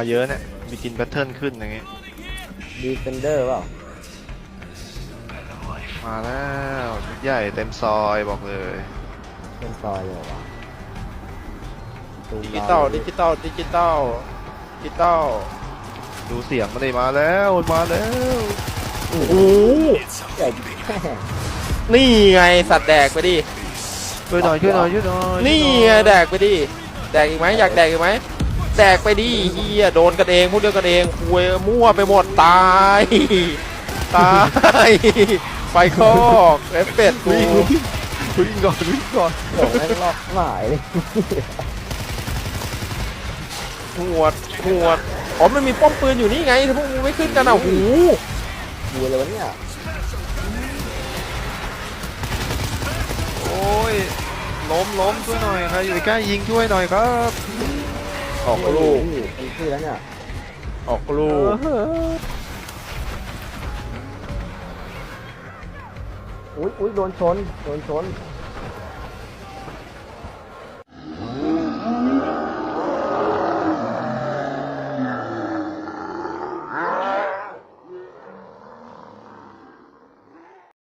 มาเยอะเนี่ยมีกินแพทเทิร์นขึ้นอย่างเงี้ยดีเฟนเดอร์เปล่ามาแล้วชุดใหญ่เต็มซอยบอกเลยเป็นซอยเลยวะตูดินจิตอลดิจิตอลดิจิตอลดิจิตอลดูเสียงมาเลยมาแล้วมาแล้วโอ้โหใหญ่แค่นี่ไงสัตว์แดกไปดิช่วยหน่อยช่วยหน่อยช่วยหน่อยนี่ไงแดกไปดิแดกอีกไหมอยากแดกอีกไหม แดกไปดิเฮียโดนกันเองพูดเรื่องกันเองคุยมั่วไปหมดตายตายไฟคอกเอฟเฟกต์กูวิ่งวิ่งวิ่งก่อนวิ่งก่อนโหแม่งรอบหมายเลยหวดหวดอ๋อมันมีป้อมปืนอยู่นี่ไงถ้าพวกมึงไม่ขึ้นกันอะหูกูเลยวะเนี่ยโอ้ยล้มล้มช่วยหน่อยใครอยู่ใกล้ยิงช่วยหน่อยครับ ออกลูกนี่เป็นชื่อแล้วเนี่ยออกลูกอุ้ยอุ้ยโดนชน โดนชน